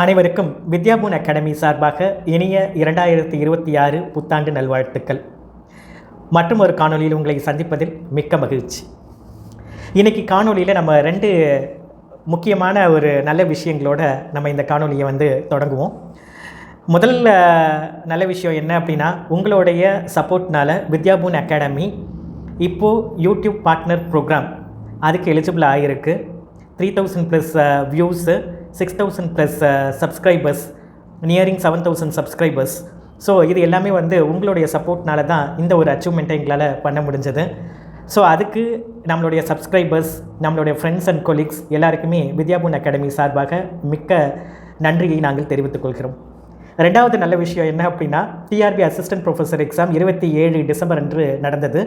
அனைவருக்கும் வித்யாபூன் அகாடமி சார்பாக இனிய இரண்டாயிரத்தி இருபத்தி ஆறு புத்தாண்டு நல்வாழ்த்துக்கள். மற்றும் ஒரு காணொலியில் உங்களை சந்திப்பதில் மிக்க மகிழ்ச்சி. இன்றைக்கி காணொலியில் நம்ம ரெண்டு முக்கியமான ஒரு நல்ல விஷயங்களோட நம்ம இந்த காணொலியை வந்து தொடங்குவோம். முதல்ல நல்ல விஷயம் என்ன அப்படின்னா உங்களுடைய சப்போர்ட்னால் வித்யாபூன் அகாடமி இப்போது யூடியூப் பார்ட்னர் ப்ரோக்ராம் அதுக்கு எலிஜிபிள் ஆகியிருக்கு three thousand plus views six thousand plus subscribers nearing seven thousand subscribers so இது எல்லாமே வந்து உங்களுடைய சப்போர்ட்னால தான் இந்த ஒரு அச்சீவ்மெண்ட்டை எங்களால் பண்ண முடிஞ்சது. ஸோ அதுக்கு நம்மளுடைய சப்ஸ்கிரைபர்ஸ் நம்மளுடைய ஃப்ரெண்ட்ஸ் அண்ட் கொலீக்ஸ் எல்லாருக்குமே வித்யாபூன் அகாடமி சார்பாக மிக்க நன்றியை நாங்கள் தெரிவித்துக் கொள்கிறோம். ரெண்டாவது நல்ல விஷயம் என்ன அப்படின்னா டிஆர்பி அசிஸ்டன்ட் ப்ரொஃபஸர் எக்ஸாம் இருபத்தி ஏழு டிசம்பர் அன்று நடந்தது.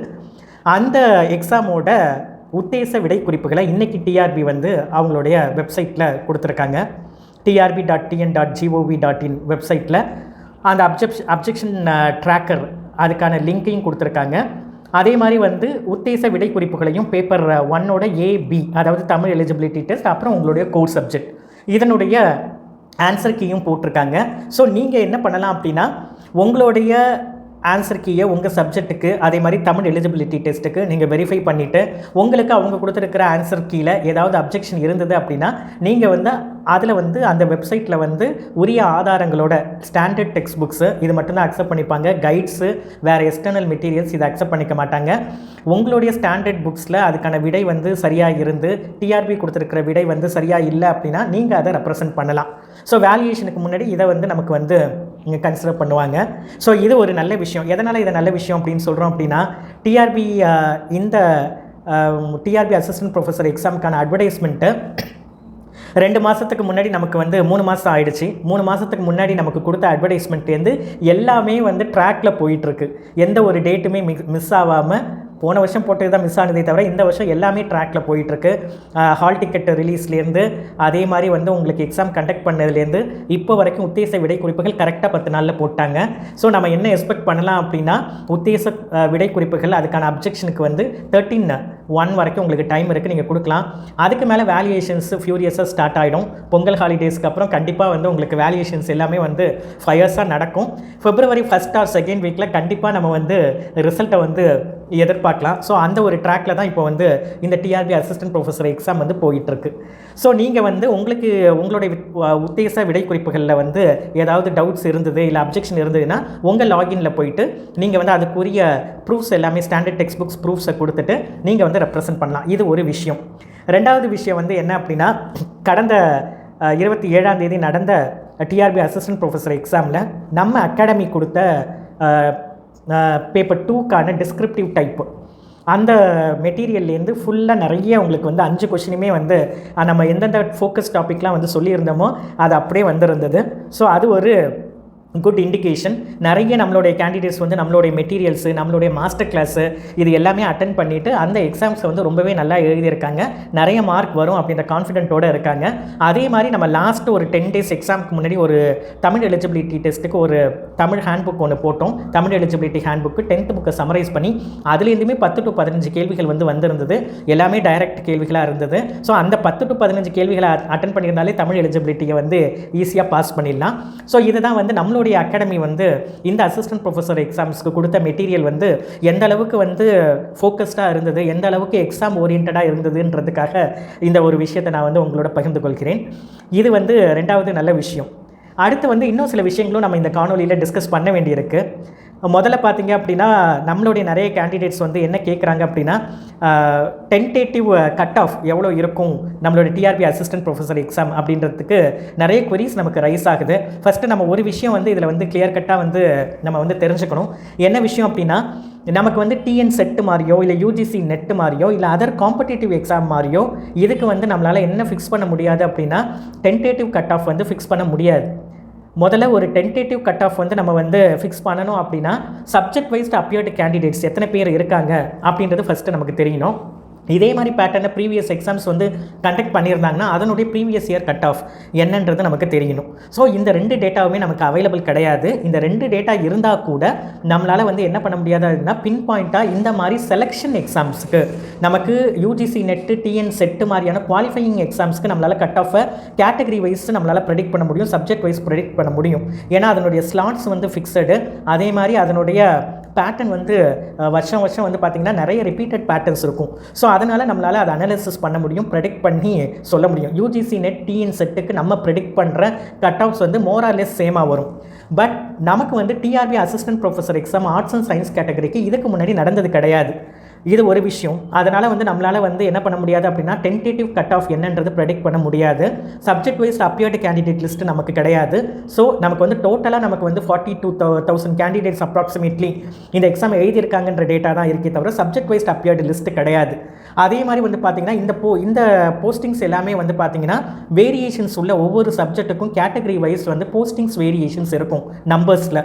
அந்த எக்ஸாமோட உத்தேச விடை குறிப்புகளை இன்றைக்கி டிஆர்பி வந்து அவங்களுடைய வெப்சைட்டில் கொடுத்துருக்காங்க. TRB dot TN dot gov dot in வெப்சைட்டில் அந்த அப்ஜெக்ஷ் அப்ஜெக்ஷன் ட்ராக்கர் அதுக்கான லிங்க்கையும் கொடுத்துருக்காங்க. அதே மாதிரி வந்து உத்தேச விடை குறிப்புகளையும் பேப்பர் ஒன்னோட ஏபி அதாவது தமிழ் எலிஜிபிலிட்டி டெஸ்ட் அப்புறம் உங்களுடைய கோர் சப்ஜெக்ட் இதனுடைய ஆன்சர் கீயும் போட்டிருக்காங்க. ஸோ நீங்கள் என்ன பண்ணலாம் அப்படின்னா உங்களுடைய ஆன்சர் கீயை உங்கள் சப்ஜெக்ட்டுக்கு அதே மாதிரி தமிழ் எலிஜிபிலிட்டி டெஸ்ட்டுக்கு நீங்கள் வெரிஃபை பண்ணிவிட்டு உங்களுக்கு அவங்க கொடுத்துருக்கிற ஆன்சர் கீழே ஏதாவது அப்ஜெக்ஷன் இருந்தது அப்படின்னா நீங்கள் வந்து அதில் வந்து அந்த வெப்சைட்டில் வந்து உரிய ஆதாரங்களோட ஸ்டாண்டர்ட் டெக்ஸ்ட் புக்ஸு இது மட்டும்தான் அக்செப்ட் பண்ணிப்பாங்க. கைட்ஸு வேறு எக்ஸ்டர்னல் மெட்டீரியல்ஸ் இதை அக்செப்ட் பண்ணிக்க மாட்டாங்க. உங்களுடைய ஸ்டாண்டர்ட் புக்ஸில் அதுக்கான விடை வந்து சரியாக இருந்து டிஆர்பி கொடுத்துருக்கிற விடை வந்து சரியாக இல்லை அப்படின்னா நீங்கள் அதை ரெப்ரசன்ட் பண்ணலாம். ஸோ வேல்யூஷனுக்கு முன்னாடி இதை வந்து நமக்கு வந்து இங்கே கன்சிடர் பண்ணுவாங்க. ஸோ இது ஒரு நல்ல விஷயம். எதனால் இது நல்ல விஷயம் அப்படின்னு சொல்கிறோம் அப்படின்னா டிஆர்பி இந்த டிஆர்பி அசிஸ்டன்ட் ப்ரொஃபஸர் எக்ஸாமுக்கான அட்வர்டைஸ்மெண்ட்டு ரெண்டு மாதத்துக்கு முன்னாடி நமக்கு வந்து மூணு மாதம் ஆயிடுச்சு. மூணு மாதத்துக்கு முன்னாடி நமக்கு கொடுத்த அட்வர்டைஸ்மெண்ட்லேருந்து எல்லாமே வந்து ட்ராக்கில் போயிட்டுருக்கு எந்த ஒரு டேட்டுமே மிஸ் மிஸ் ஆகாமல் போன வருஷம் போட்டது தான் மிஸ் ஆனதே தவிர இந்த வருஷம் எல்லாமே ட்ராக்கில் போயிட்டுருக்கு. ஹால் டிக்கெட் ரிலீஸ்லேருந்து அதே மாதிரி வந்து உங்களுக்கு எக்ஸாம் கண்டக்ட் பண்ணதுலேருந்து இப்போ வரைக்கும் உத்தேச விடை குறிப்புகள் கரெக்டாக பத்து நாளில் போட்டாங்க. ஸோ நம்ம என்ன எக்ஸ்பெக்ட் பண்ணலாம் அப்படின்னா உத்தேச விடை குறிப்புகள் அதுக்கான அப்ஜெக்ஷனுக்கு வந்து தேர்ட்டீன் ஒன் வரைக்கும் உங்களுக்கு டைம் இருக்குது நீங்கள் கொடுக்கலாம். அதுக்கு மேலே வேல்யூவேஷன்ஸ் ஃபியூரியஸாக ஸ்டார்ட் ஆகிடும் பொங்கல் ஹாலிடேஸ்க்கு அப்புறம் கண்டிப்பாக வந்து உங்களுக்கு வேல்யூவேஷன்ஸ் எல்லாமே வந்து ஃபயர்ஸாக நடக்கும். ஃபிப்ரவரி ஃபஸ்ட் ஆர் செகண்ட் வீக்கில் கண்டிப்பாக நம்ம வந்து ரிசல்ட்டை வந்து எதிர்பார்க்கலாம். ஸோ அந்த ஒரு ட்ராக்கில் தான் இப்போ வந்து இந்த டிஆர்பி அசிஸ்டன்ட் ப்ரொஃபஸர் எக்ஸாம் வந்து போயிட்டுருக்கு. ஸோ நீங்கள் வந்து உங்களுக்கு உங்களுடைய உத்தேச விடை குறிப்புகளில் வந்து ஏதாவது டவுட்ஸ் இருந்தது இல்லை அப்ஜெக்ஷன் இருந்ததுன்னா உங்கள் லாகின்ல போயிட்டு நீங்கள் வந்து அதுக்குரிய ப்ரூஃப்ஸ் எல்லாமே ஸ்டாண்டர்ட் டெக்ஸ்ட் புக்ஸ் ப்ரூஃப்ஸை கொடுத்துட்டு நீங்கள் வந்து ரெப்ரசன்ட் பண்ணலாம். இது ஒரு விஷயம். ரெண்டாவது விஷயம் வந்து என்ன அப்படின்னா கடந்த இருபத்தி ஏழாம் தேதி நடந்த டிஆர்பி அசிஸ்டன்ட் ப்ரொஃபஸர் எக்ஸாமில் நம்ம அகாடமி கொடுத்த பேப்பர் டூக்கான டிஸ்கிரிப்டிவ் டைப்பு அந்த மெட்டீரியல்லேருந்து ஃபுல்லாக நிறைய உங்களுக்கு வந்து அஞ்சு கொஷினுமே வந்து நம்ம எந்தெந்த ஃபோக்கஸ் டாப்பிக்லாம் வந்து சொல்லியிருந்தோமோ அது அப்படியே வந்திருந்தது. ஸோ அது ஒரு குட் இண்டிகேஷன் நிறைய நம்மளுடைய கேண்டிடேட்ஸ் வந்து நம்மளுடைய மெட்டீரியல்ஸு நம்மளுடைய மாஸ்டர் கிளாஸு இது எல்லாமே அட்டன் பண்ணிவிட்டு அந்த எக்ஸாம்ஸை வந்து ரொம்பவே நல்லா எழுதியிருக்காங்க. நிறைய மார்க் வரும் அப்படின்ற கான்ஃபிடென்ட்டோடு இருக்காங்க. அதே மாதிரி நம்ம லாஸ்ட் ஒரு டென் டேஸ் எக்ஸாமுக்கு முன்னாடி ஒரு தமிழ் எலிஜிபிலிட்டி டெஸ்ட்டுக்கு ஒரு தமிழ் ஹேண்ட்புக் ஒன்று போட்டோம். தமிழ் எலிஜிபிலிட்டி ஹேண்ட்புக்கு டென்த் புக்கை சமரைஸ் பண்ணி அதுலேருந்துமே பத்து டு பதினஞ்சு கேள்விகள் வந்து வந்திருந்தது. எல்லாமே டைரக்ட் கேள்விகளாக இருந்தது. ஸோ அந்த பத்து டு பதினஞ்சு கேள்விகளை அட்டன் பண்ணியிருந்தாலே தமிழ் எலிஜிபிலிட்டியை வந்து ஈஸியாக பாஸ் பண்ணிடலாம். ஸோ இதுதான் வந்து நம்மளுடைய அகாடமி வந்து இந்த அசிஸ்டன்ட் ப்ரொஃபஸர் எக்ஸாம்ஸ்க்கு கொடுத்த மெட்டீரியல் வந்து எந்த அளவுக்கு வந்து ஃபோக்கஸ்டாக இருந்தது எந்த அளவுக்கு எக்ஸாம் ஓரியன்டாக இருந்ததுன்றதுக்காக இந்த ஒரு விஷயத்தை நான் வந்து உங்களோட பகிர்ந்து கொள்கிறேன். இது வந்து ரெண்டாவது நல்ல விஷயம். அடுத்து வந்து இன்னும் சில விஷயங்களும் நம்ம இந்த காணொலியில் டிஸ்கஸ் பண்ண வேண்டியிருக்கு. முதல்ல பார்த்தீங்க அப்படின்னா நம்மளுடைய நிறைய கேண்டிடேட்ஸ் வந்து என்ன கேட்குறாங்க அப்படின்னா டென்டேட்டிவ் கட் ஆஃப் எவ்வளோ இருக்கும்? நம்மளோட டிஆர்பி அசிஸ்டன்ட் ப்ரொஃபஸர் எக்ஸாம் அப்படின்றதுக்கு நிறைய queries நமக்கு ரைஸ் ஆகுது. ஃபஸ்ட்டு நம்ம ஒரு விஷயம் வந்து இதில் வந்து கிளியர் கட்டாக வந்து நம்ம வந்து தெரிஞ்சுக்கணும். என்ன விஷயம் அப்படின்னா நமக்கு வந்து டிஎன் செட்டு மாதிரியோ இல்லை யூஜிசி நெட்டு மாதிரியோ இல்லை அதர் காம்படிட்டிவ் எக்ஸாம் மாதிரியோ இதுக்கு வந்து நம்மளால் என்ன ஃபிக்ஸ் பண்ண முடியாது அப்படின்னா டென்டேட்டிவ் கட் ஆஃப் வந்து ஃபிக்ஸ் பண்ண முடியாது. முதல்ல ஒரு டென்டேட்டிவ் கட் ஆஃப் வந்து நம்ம வந்து ஃபிக்ஸ் பண்ணணும் அப்படின்னா சப்ஜெக்ட் வைஸ்ட் அப்பியர்டு கேண்டிடேட்ஸ் எத்தனை பேர் இருக்காங்க அப்படின்றது ஃபஸ்ட்டு நமக்கு தெரியணும். இதே மாதிரி பேட்டர்னை ப்ரீவியஸ் எக்ஸாம்ஸ் வந்து கண்டக்ட் பண்ணியிருந்தாங்கன்னா அதனுடைய ப்ரீவியஸ் இயர் கட் ஆஃப் என்னன்றது நமக்கு தெரியணும். ஸோ இந்த ரெண்டு டேட்டாவுமே நமக்கு அவைலபிள் கிடையாது. இந்த ரெண்டு டேட்டா இருந்தால் கூட நம்மளால் வந்து என்ன பண்ண முடியாது? அப்படின்னா பின் பாயிண்ட்டாக இந்த மாதிரி செலெக்ஷன் எக்ஸாம்ஸுக்கு நமக்கு யூஜிசி நெட்டு டிஎன் செட்டு மாதிரியான குவாலிஃபையிங் எக்ஸாம்ஸ்க்கு நம்மளால் கட் ஆஃபை கேட்டகரி வைஸ் நம்மளால் ப்ரெடிக்ட் பண்ண முடியும் சப்ஜெக்ட் வைஸ் ப்ரெடிக்ட் பண்ண முடியும். ஏன்னா அதனுடைய ஸ்லாட்ஸ் வந்து ஃபிக்ஸடு அதே மாதிரி அதனுடைய பேட்டர்ன் வந்து வருஷம் வருஷம் வந்து பார்த்திங்கன்னா நிறைய ரிப்பீட்டட் பேட்டர்ன்ஸ் இருக்கும். ஸோ அதனால் நம்மளால் அதை அனாலிசிஸ் பண்ண முடியும் ப்ரெடிக்ட் பண்ணி சொல்ல முடியும். யூஜிசி நெட் டிஎன் செட்டுக்கு நம்ம ப்ரெடிக்ட் பண்ணுற கட் அவுட்ஸ் வந்து மோரார்லெஸ் சேமாக வரும். பட் நமக்கு வந்து TRB assistant professor exam arts and science கேட்டகரிக்கு இதுக்கு முன்னாடி நடந்தது கிடையாது. இது ஒரு விஷயம். அதனால் வந்து நம்மளால் வந்து என்ன பண்ண முடியாது அப்படின்னா டென்டேட்டிவ் கட் ஆஃப் என்னன்றது ப்ரெடிக்ட் பண்ண முடியாது. Subject wise appeared candidate list நமக்கு கிடையாது. ஸோ நமக்கு வந்து டோட்டலாக நமக்கு வந்து forty two thousand candidates approximately இந்த எக்ஸாம் எழுதியிருக்காங்கன்ற டேட்டா தான் இருக்கே தவிர சப்ஜெக்ட் வைஸ் அப்பியர்டு லிஸ்ட் கிடையாது. அதே மாதிரி வந்து பார்த்திங்கன்னா இந்த போ இந்த போஸ்டிங்ஸ் எல்லாமே வந்து பார்த்திங்கன்னா வேரியேஷன்ஸ் உள்ள ஒவ்வொரு சப்ஜெக்ட்டுக்கும் கேட்டகரி வைஸ் வந்து போஸ்டிங்ஸ் வேரியேஷன்ஸ் இருக்கும் நம்பர்ஸில்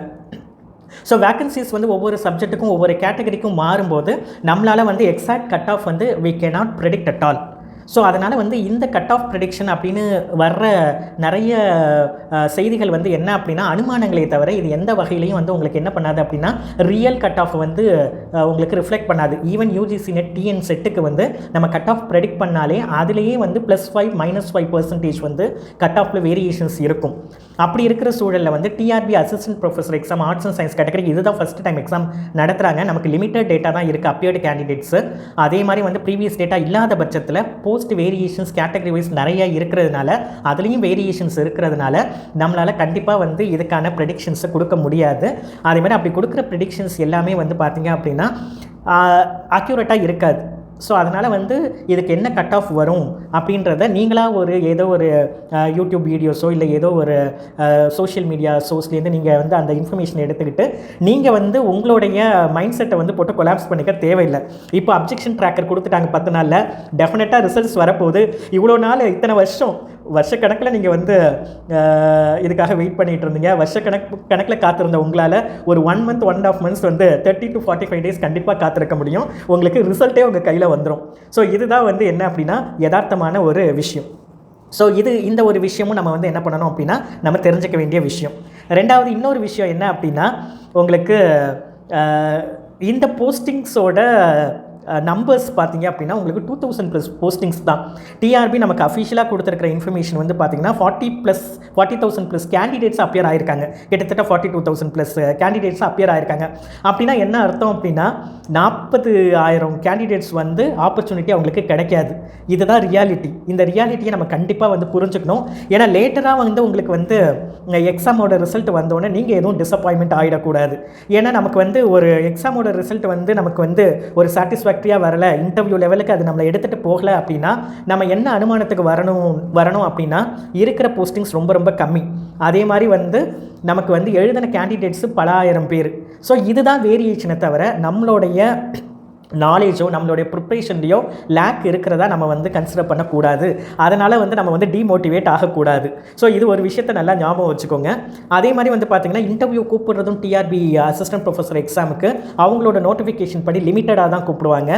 ஸோ வேக்கன்சிஸ் வந்து ஒவ்வொரு சப்ஜெக்ட்டுக்கும் ஒவ்வொரு கேட்டகரிக்கும் மாறும்போது நம்மளால் வந்து எக்ஸாக்ட் கட் ஆஃப் வந்து we can not predict at all so அதனால் வந்து இந்த கட் ஆஃப் ப்ரெடிக்ஷன் அப்படின்னு வர்ற நிறைய செய்திகள் வந்து என்ன அப்படின்னா அனுமானங்களே தவிர இது எந்த வகையிலையும் வந்து உங்களுக்கு என்ன பண்ணாது அப்படின்னா ரியல் கட் ஆஃப் வந்து உங்களுக்கு ரிஃப்ளெக்ட் பண்ணாது. ஈவன் யூஜிசி நெட் டிஎன் செட்டுக்கு வந்து நம்ம கட் ஆஃப் ப்ரெடிக்ட் பண்ணாலே அதுலேயே வந்து plus five minus five percentage வந்து கட் ஆஃபில் வேரியேஷன்ஸ் இருக்கும். அப்படி இருக்கிற சூழலில் வந்து TRB assistant professor exam arts and science category இதுதான் ஃபஸ்ட் டைம் எக்ஸாம் நடத்துகிறாங்க நமக்கு லிமிட்டட் டேட்டா தான் இருக்குது அப்பியர்டு கேண்டிடேட்ஸு அதே மாதிரி வந்து ப்ரீவியஸ் டேட்டா இல்லாத பட்சத்தில் போ போஸ்ட் வேரியேஷன்ஸ் கேட்டகரி வைஸ் நிறையா இருக்கிறதுனால அதுலேயும் வேரியேஷன்ஸ் இருக்கிறதுனால நம்மளால் கண்டிப்பாக வந்து இதுக்கான ப்ரெடிக்ஷன்ஸை கொடுக்க முடியாது. அதேமாதிரி அப்படி கொடுக்குற ப்ரெடிக்ஷன்ஸ் எல்லாமே வந்து பார்த்திங்க அப்படின்னா அக்யூரேட்டாக இருக்காது. ஸோ அதனால் வந்து இதுக்கு என்ன கட் ஆஃப் வரும் அப்படின்றத நீங்களாக ஒரு ஏதோ ஒரு யூடியூப் வீடியோஸோ இல்லை ஏதோ ஒரு சோஷியல் மீடியா சோர்ஸ்லேருந்து நீங்கள் வந்து அந்த இன்ஃபர்மேஷன் எடுத்துக்கிட்டு நீங்கள் வந்து உங்களுடைய மைண்ட் செட்டை வந்து போட்டு கொலாப்ஸ் பண்ணிக்க தேவையில்லை. இப்போ அப்ஜெக்ஷன் ட்ராக்கர் கொடுத்துட்டாங்க பத்து நாளில். டெஃபினட்டாக ரிசல்ட்ஸ் வரப்போகுது. இவ்வளோ நாள் இத்தனை வருஷம் வருஷக்கணக்கில் நீங்கள் வந்து இதுக்காக வெயிட் பண்ணிட்டு இருந்தீங்க. வருஷக்கணக்கு கணக்கில் காத்திருந்த உங்களால் ஒரு one month one and half months வந்து thirty to forty five days கண்டிப்பாக காத்திருக்க முடியும். உங்களுக்கு ரிசல்ட்டே உங்கள் கையில் வந்துடும் ஸோ இதுதான் வந்து என்ன அப்படின்னா யதார்த்தமான ஒரு விஷயம். ஸோ இது இந்த ஒரு விஷயமும் நம்ம வந்து என்ன பண்ணணும் அப்படின்னா நம்ம தெரிஞ்சுக்க வேண்டிய விஷயம். ரெண்டாவது இன்னொரு விஷயம் என்ன அப்படின்னா உங்களுக்கு இந்த போஸ்டிங்ஸோட நம்பர்ஸ் பார்த்தீங்க அப்படின்னா உங்களுக்கு டூ தௌசண்ட் ப்ளஸ் போஸ்டிங்ஸ் தான். டிஆர்பி நமக்கு அஃபிஷியலாக கொடுத்துருக்கிற இன்ஃபர்மேஷன் வந்து பார்த்தீங்கன்னா forty plus forty thousand plus candidates appear ஆயிருக்காங்க. கிட்டத்தட்ட forty two thousand plus candidates appear ஆயிருக்காங்க. அப்படின்னா என்ன அர்த்தம் அப்படின்னா நாற்பது ஆயிரம் கேண்டிடேட்ஸ் வந்து ஆப்பர்ச்சுனிட்டி அவங்களுக்கு கிடைக்காது. இதுதான் ரியாலிட்டி இந்த ரியாலிட்டியை நம்ம கண்டிப்பாக வந்து புரிஞ்சுக்கணும். ஏன்னா லேட்டராக வந்து உங்களுக்கு வந்து எக்ஸாமோட ரிசல்ட் வந்தோடனே நீங்கள் எதுவும் டிசப்பாயின்மெண்ட் ஆகிடக்கூடாது ஏன்னா நமக்கு வந்து ஒரு எக்ஸாமோட ரிசல்ட் வந்து நமக்கு வந்து ஒரு சாட்டிஸ்ஃபேக்ட்ரியாக வரல இன்டர்வியூ லெவலுக்கு அது நம்மளை எடுத்துகிட்டு போகல அப்படின்னா நம்ம என்ன அனுமானத்துக்கு வரணும் வரணும் அப்படின்னா இருக்கிற போஸ்டிங்ஸ் ரொம்ப ரொம்ப கம்மி. அதே மாதிரி வந்து நமக்கு வந்து எழுதின கேண்டிடேட்ஸு பல ஆயிரம் பேர். ஸோ இதுதான் வேரியேஷனை தவிர நம்மளுடைய நாலேஜோ நம்மளுடைய ப்ரிப்ரேஷன்லையோ லேக் இருக்கிறதா நம்ம வந்து கன்சிடர் பண்ணக்கூடாது. அதனால் வந்து நம்ம வந்து டிமோட்டிவேட் ஆகக்கூடாது. ஸோ இது ஒரு விஷயத்தை நல்லா ஞாபகம் வச்சுக்கோங்க. அதே மாதிரி வந்து பார்த்திங்கன்னா இன்டர்வியூ கூப்பிடுறதும் டிஆர்பி அசிஸ்டன்ட் ப்ரொஃபஸர் எக்ஸாமுக்கு அவங்களோட நோட்டிஃபிகேஷன் படி லிமிட்டடாக தான் கூப்பிடுவாங்க.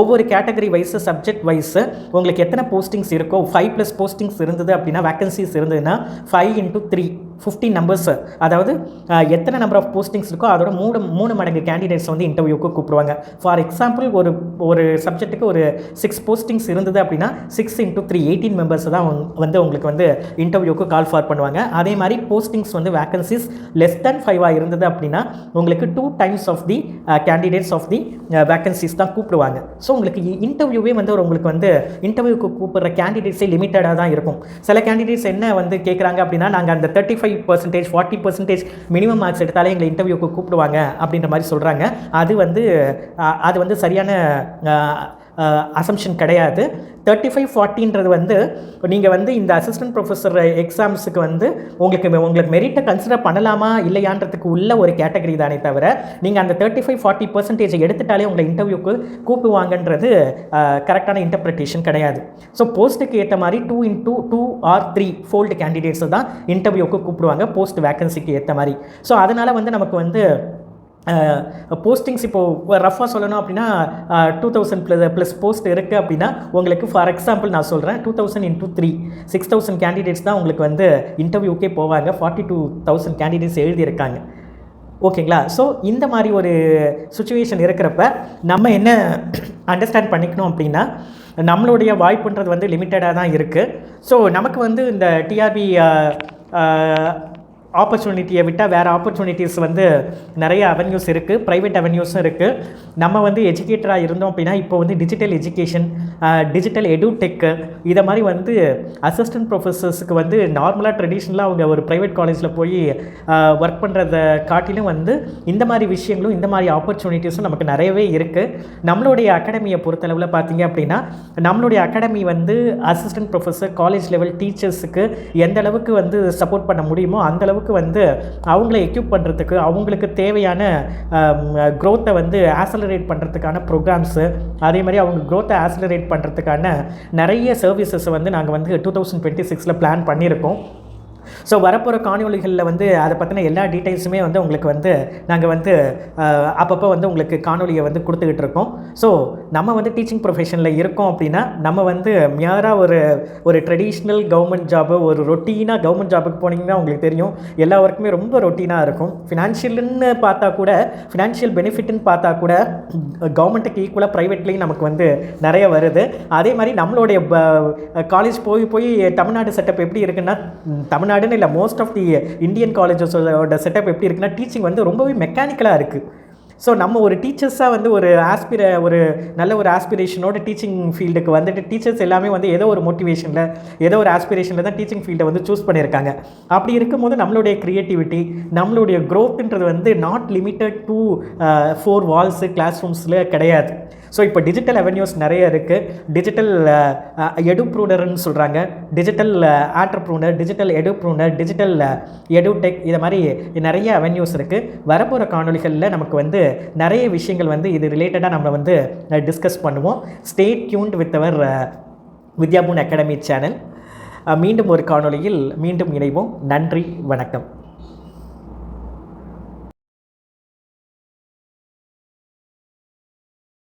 ஒவ்வொரு கேட்டகரி வைஸு சப்ஜெக்ட் வைஸு உங்களுக்கு எத்தனை போஸ்டிங்ஸ் இருக்கோ ஃபைவ் ப்ளஸ் போஸ்டிங்ஸ் இருந்தது அப்படின்னா வேகன்சிஸ் இருந்ததுன்னா five into three fifteen numbers அதாவது எத்தனை நம்பர் ஆஃப் போஸ்டிங்ஸ் இருக்கோ அதோட மூணு மூணு மடங்கு கேண்டிடேட்ஸ் வந்து இன்டர்வியூக்கு கூப்பிடுவாங்க. ஃபார் எக்ஸாம்பிள் ஒரு ஒரு சப்ஜெக்ட்டுக்கு ஒரு சிக்ஸ் போஸ்டிங்ஸ் இருந்தது அப்படின்னா six into three eighteen members தான் வந்து உங்களுக்கு வந்து இன்டர்வியூக்கு கால் ஃபார் பண்ணுவாங்க. அதே மாதிரி போஸ்டிங்ஸ் வந்து வேகன்சிஸ் லெஸ் தேன் ஃபைவாக இருந்தது அப்படின்னா உங்களுக்கு two times of the candidates of the vacancies தான் கூப்பிடுவாங்க. ஸோ உங்களுக்கு இன்டர்வியூவே வந்து ஒரு உங்களுக்கு வந்து இன்டர்வியூக்கு கூப்பிடுற கேண்டிடேட்ஸே லிமிட்டடாக தான் இருக்கும். சில கேண்டிடேட்ஸ் என்ன வந்து கேட்குறாங்க அப்படின்னா நாங்கள் அந்த thirty five percentage forty percentage minimum marks எடுத்தாலே எங்களை இன்டர்வியூக்கு கூப்பிடுவாங்க அப்படின்ற மாதிரி சொல்கிறாங்க அது வந்து அது வந்து சரியான அசம்ஷன் கிடையாது. தேர்ட்டி ஃபைவ் ஃபார்ட்டின்றது வந்து நீங்கள் வந்து இந்த அசிஸ்டன்ட் ப்ரொஃபஸர் எக்ஸாம்ஸுக்கு வந்து உங்களுக்கு உங்களுக்கு மெரிட்டை கன்சிடர் பண்ணலாமா இல்லையான்றதுக்கு உள்ள ஒரு கேட்டகரி தானே தவிர நீங்கள் அந்த தேர்ட்டி ஃபைவ் ஃபார்ட்டி பர்சன்டேஜ் எடுத்துட்டாலே உங்களை இன்டர்வியூக்கு கூப்பிடுவாங்கன்றது கரெக்டான இன்டர்பிரிட்டேஷன் கிடையாது. ஸோ போஸ்ட்டுக்கு ஏற்ற மாதிரி two into two or three fold கேண்டிடேட்ஸை தான் இன்டர்வியூக்கு கூப்பிடுவாங்க போஸ்ட் வேகன்சிக்கு ஏற்ற மாதிரி. ஸோ அதனால் வந்து நமக்கு வந்து போஸ்டிங்ஸ் இப்போது ரஃபாக சொல்லணும் அப்படின்னா two thousand plus plus post இருக்குது அப்படின்னா உங்களுக்கு ஃபார் எக்ஸாம்பிள் நான் சொல்கிறேன் two thousand into three six thousand candidates தான் உங்களுக்கு வந்து இன்டர்வியூக்கே போவாங்க ஃபார்ட்டி டூ தௌசண்ட் கேண்டிடேட்ஸ் எழுதியிருக்காங்க. ஓகேங்களா? ஸோ இந்த மாதிரி ஒரு சுச்சுவேஷன் இருக்கிறப்ப நம்ம என்ன அண்டர்ஸ்டாண்ட் பண்ணிக்கணும் அப்படின்னா நம்மளுடைய வாய்ப்புன்றது வந்து லிமிட்டடாக தான் இருக்குது ஸோ நமக்கு வந்து இந்த டிஆர்பி ஆப்பர்ச்சுனிட்டியை விட்டால் வேறு ஆப்பர்ச்சுனிட்டிஸ் வந்து நிறைய அவென்யூஸ் இருக்குது ப்ரைவேட் அவென்யூஸும் இருக்குது நம்ம வந்து எஜுகேட்டராக இருந்தோம் அப்படின்னா இப்போ வந்து டிஜிட்டல் எஜுகேஷன் டிஜிட்டல் எடுடெக்கு இதை மாதிரி வந்து அசிஸ்டன்ட் ப்ரொஃபஸர்ஸுக்கு வந்து நார்மலாக ட்ரெடிஷ்னலாக அவங்க ஒரு ப்ரைவேட் காலேஜில் போய் ஒர்க் பண்ணுறத காட்டிலும் வந்து இந்த மாதிரி விஷயங்களும் இந்த மாதிரி ஆப்பர்ச்சுனிட்டிஸும் நமக்கு நிறையவே இருக்குது நம்மளுடைய அகாடமியை பொறுத்தளவில் பார்த்தீங்க அப்படின்னா நம்மளுடைய அகாடமி வந்து அசிஸ்டன்ட் ப்ரொஃபஸர் காலேஜ் லெவல் டீச்சர்ஸுக்கு எந்த அளவுக்கு வந்து சப்போர்ட் பண்ண முடியுமோ அந்தளவுக்கு அளவுக்கு வந்து அவங்கள எக்யூப் பண்ணுறதுக்கு அவங்களுக்கு தேவையான க்ரோத்தை வந்து ஆசலரேட் பண்ணுறதுக்கான ப்ரோக்ராம்ஸு அதே மாதிரி அவங்க க்ரோத்தை ஆசலரேட் பண்ணுறதுக்கான நிறைய சர்வீசஸ் வந்து நாங்கள் வந்து டூ தௌசண்ட் டுவெண்ட்டி சிக்ஸில் பிளான் பண்ணியிருக்கோம். ஸோ வரப்போகிற காணொலிகளில் வந்து அதை பற்றின எல்லா டீட்டெயில்ஸுமே வந்து உங்களுக்கு வந்து நாங்கள் வந்து அப்பப்போ வந்து உங்களுக்கு காணொலியை வந்து கொடுத்துக்கிட்டு இருக்கோம். ஸோ நம்ம வந்து டீச்சிங் ப்ரொஃபஷனில் இருக்கோம் அப்படின்னா நம்ம வந்து மியராக ஒரு ஒரு ட்ரெடிஷ்னல் கவர்மெண்ட் ஜாபு ஒரு ரொட்டீனாக கவர்மெண்ட் ஜாபுக்கு போனீங்கன்னா உங்களுக்கு தெரியும் எல்லா ஒர்க்குமே ரொம்ப ரொட்டீனாக இருக்கும். ஃபினான்ஷியல்னு பார்த்தா கூட ஃபினான்ஷியல் பெனிஃபிட்னு பார்த்தா கூட கவர்மெண்ட்டுக்கு ஈக்குவலாக ப்ரைவேட்லேயும் நமக்கு வந்து நிறைய வருது. அதே மாதிரி நம்மளுடைய காலேஜ் போய் போய் தமிழ்நாடு செட்டப் எப்படி இருக்குன்னா தமிழ்நாடு தமிழ்நாடுன்னு இல்லை மோஸ்ட் ஆஃப் தி இந்தியன் காலேஜஸோட செட்டப் எப்படி இருக்குன்னா டீச்சிங் வந்து ரொம்பவே மெக்கானிக்கலாக இருக்குது ஸோ நம்ம ஒரு டீச்சர்ஸாக வந்து ஒரு ஆஸ்பிர ஒரு நல்ல ஒரு ஆஸ்பிரேஷனோட டீச்சிங் ஃபீல்டுக்கு வந்துட்டு டீச்சர்ஸ் எல்லாமே வந்து ஏதோ ஒரு மோட்டிவேஷனில் ஏதோ ஒரு ஆஸ்பிரேஷனில் தான் டீச்சிங் ஃபீல்டை வந்து சூஸ் பண்ணியிருக்காங்க. அப்படி இருக்கும்போது நம்மளுடைய க்ரியேட்டிவிட்டி நம்மளுடைய க்ரோத்துன்றது வந்து not limited to four walls class ரூம்ஸில் கிடையாது. ஸோ இப்போ டிஜிட்டல் அவென்யூஸ் நிறைய இருக்குது டிஜிட்டல் எடுப்ரூனர்னு சொல்கிறாங்க digital entrepreneur digital edupreneur digital edtech இதை மாதிரி நிறைய அவென்யூஸ் இருக்குது வரப்போகிற காணொளிகளில் நமக்கு வந்து நிறைய விஷயங்கள் வந்து இது ரிலேட்டடாக நம்ம வந்து டிஸ்கஸ் பண்ணுவோம். Stay tuned with our Vidyapoon academy channel மீண்டும் ஒரு காணொளியில் மீண்டும் இணைவோம். நன்றி வணக்கம்.